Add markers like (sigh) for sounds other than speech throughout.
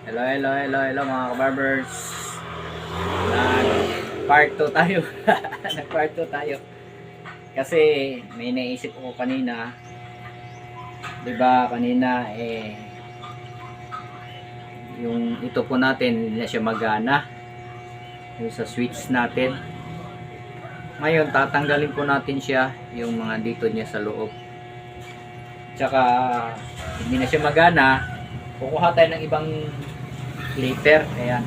Hello, hello, hello, hello mga kabarbers. Nag part 2 tayo. (laughs) Nag part 2 tayo. Kasi may naisip ko kanina. 'Di ba kanina eh yung ito po natin na siya magana. Yung sa switch natin. Ngayon tatanggalin po natin siya yung mga dito niya sa loob. Tsaka hindi na siya magana. Kukuha tayo ng ibang liter. Ayan.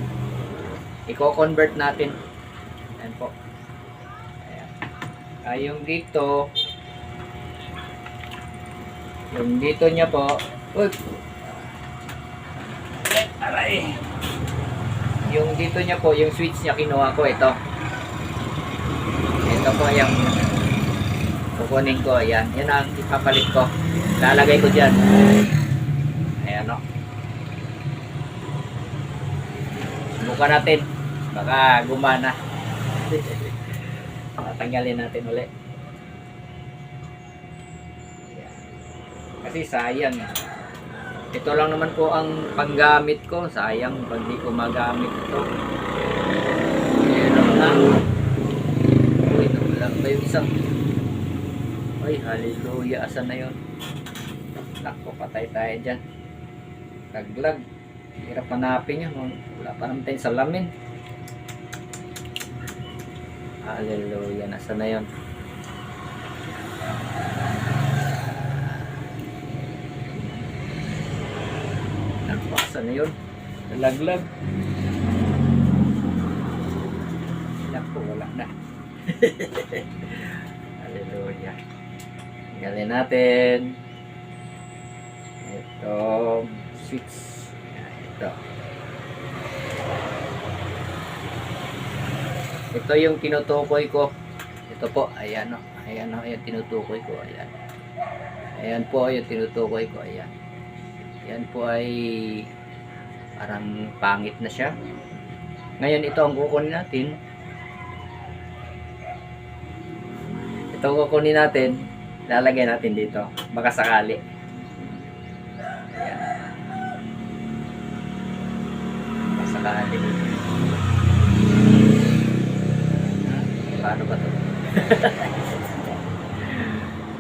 Iko-convert natin. Ayan po. Ayan. Ah, yung dito, yung dito niya po, uy, aray, yung dito niya po, yung switch niya kinuha ko, ito. Ito po yung kukunin ko, ayan. Yan ang ipapalit ko. Lalagay ko dyan. Ayan o. Subukan natin. Baka gumana. (laughs) Tatanggalin natin ulit. Kasi sayang. eh. Ito lang naman po ang panggamit ko. Sayang pag di ko magamit ito. Ayan na. Uy, nakulang pa yung isang. Ay, hallelujah. Asan na yun? Nako, patay tayo dyan. Laglag. Hirap hanapin yun. Wala pa naman tayong salamin. Hallelujah. Nasa na yun? Nako, asan na yun? Nalaglag. Nako, wala na. (laughs) Hallelujah. Tinggalin natin. Ito, switch. Ito. Ito yung tinutukoy ko. Ito po, ayan o. Ayan o, yung tinutukoy ko. Ayan. Ayan po yung tinutukoy ko. Ayan. Ayan po ay parang pangit na siya. Ngayon, ito ang kukunin natin. Ito ang kukunin natin. Lalagay natin dito. Baka sakali. Ayan. Baka sakali. Ah, Paano ba to? (laughs)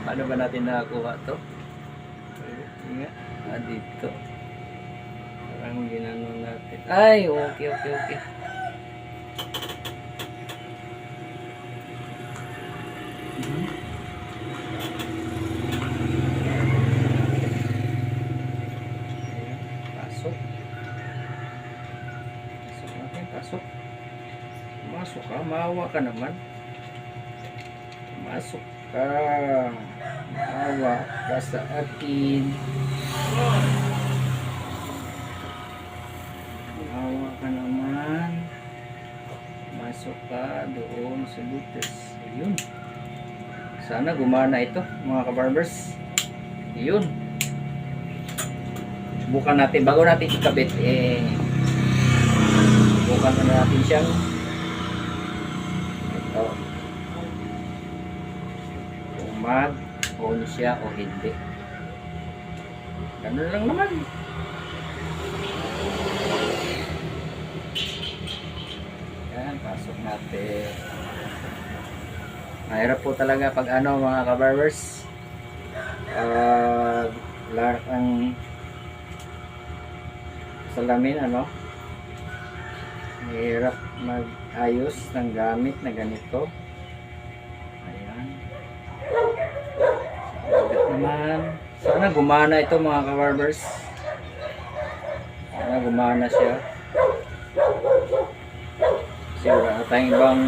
Paano ba natin nakakuha to? Nga. Ah, dito. Parang ginano natin. Ay, okay, okay, okay. Pasok. Pasok natin, pasok. Masok ka, maawa ka naman. Masok ka. Maawa ka sa atin. Maawa ka naman. Masok ka doon sa butas. Ayun. Sana gumana ito, mga kabarbers. Ayun. Subukan natin. Bago natin ikabit, eh, subukan na natin siyang Kung mag-on siya o hindi. Ganun lang naman. Yan, pasok natin. Mahirap po talaga pag ano mga kabarbers. Uh, lahat ang salamin ano. Mahirap mag-ayos ng gamit na ganito. Naman. Sana gumana ito mga kabarbers. Sana gumana siya. Kasi wala tayong ibang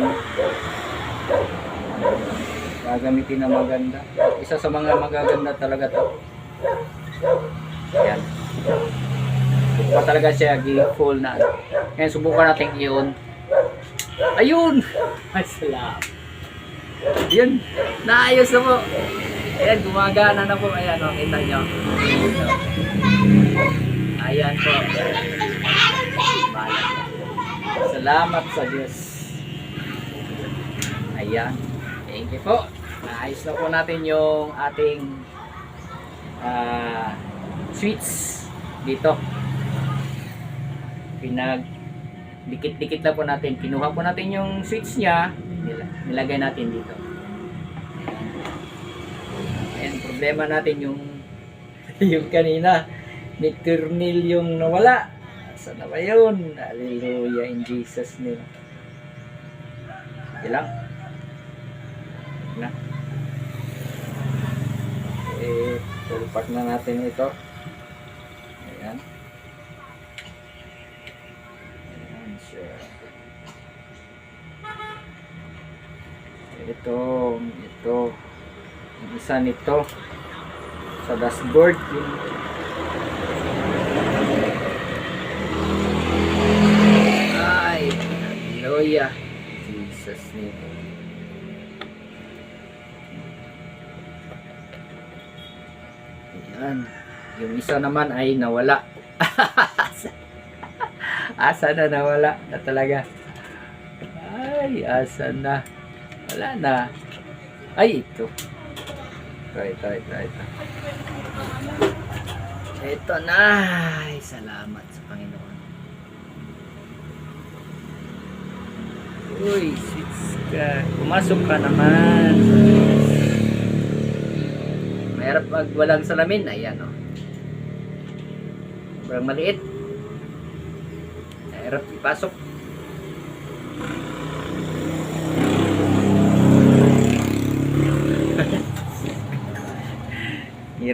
gagamitin na maganda. Isa sa mga magaganda talaga to. Ayan. Pa talaga siya full na. ano. Ngayon subukan natin i-on. Ayun! (laughs) Ay, salamat. Yun. Naayos na po. Ayan, gumagana na po. Ayan, o, kita nyo. Ayan po. Salamat sa Diyos. Ayan. Thank you po. Naayos na po natin yung ating ah, switch dito. pinag dikit-dikit lang po natin. Kinuha po natin yung switch niya, nila- nilagay natin dito. Problema natin yung (laughs) yung kanina ni Turnil yung nawala. Saan na ba yun? Hallelujah in Jesus name. Sige lang. Na. Eh, tulpak na natin ito. Ayan. Ayan siya. Ito, ito. Isa nito sa dashboard. Yung Ay, hallelujah. Jesus name. Ayan. Yung isa naman ay nawala. (laughs) asa na nawala na talaga. Ay, asa na. Wala na. Ay, ito. Ito, ito, ito, ito. Na. Ay, salamat sa Panginoon. Uy, sits ka. Pumasok ka naman. Mahirap pag walang salamin. Ayan, oh. Sobrang maliit. Mahirap ipasok.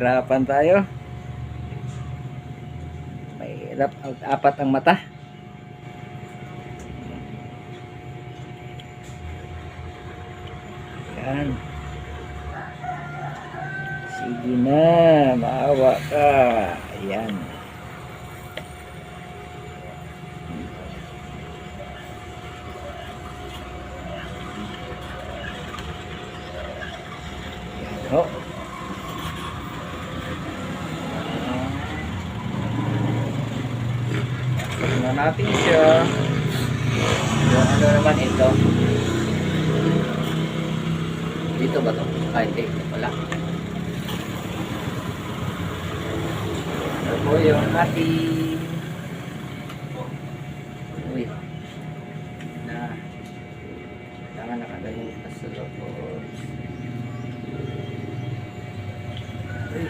Hirapan tayo. Mahirap. Apat ang mata. Yan. Sige na, maawa ka. Ayan. Yan ho. Pasok na natin siya. Yung ano naman ito. Dito ba to? Ay, hindi. Wala. Ano po yung ating... Uy. Na. Kailangan nakagaling pa sa loob. Uy.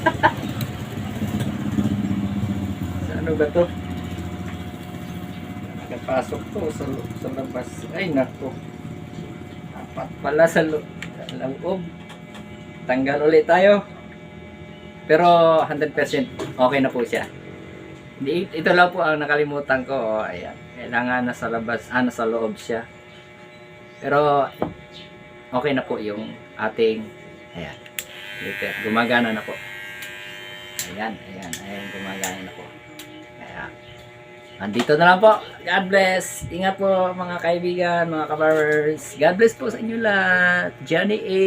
(laughs) sa ano ba to? Nakapasok to sa, sa labas. Ay, nako. Apat pala sa sa loob. Tanggal ulit tayo. Pero 100% okay na po siya. Ito lang po ang nakalimutan ko. Oh, ayan. Kailangan nasa labas, ah, nasa loob siya. Pero okay na po yung ating ayan. Gumagana na po. Ayan, ayan, ayan, gumagana na po. Andito na lang po. God bless. Ingat po mga kaibigan, mga kabarbers. God bless po sa inyo lahat. Johnny A.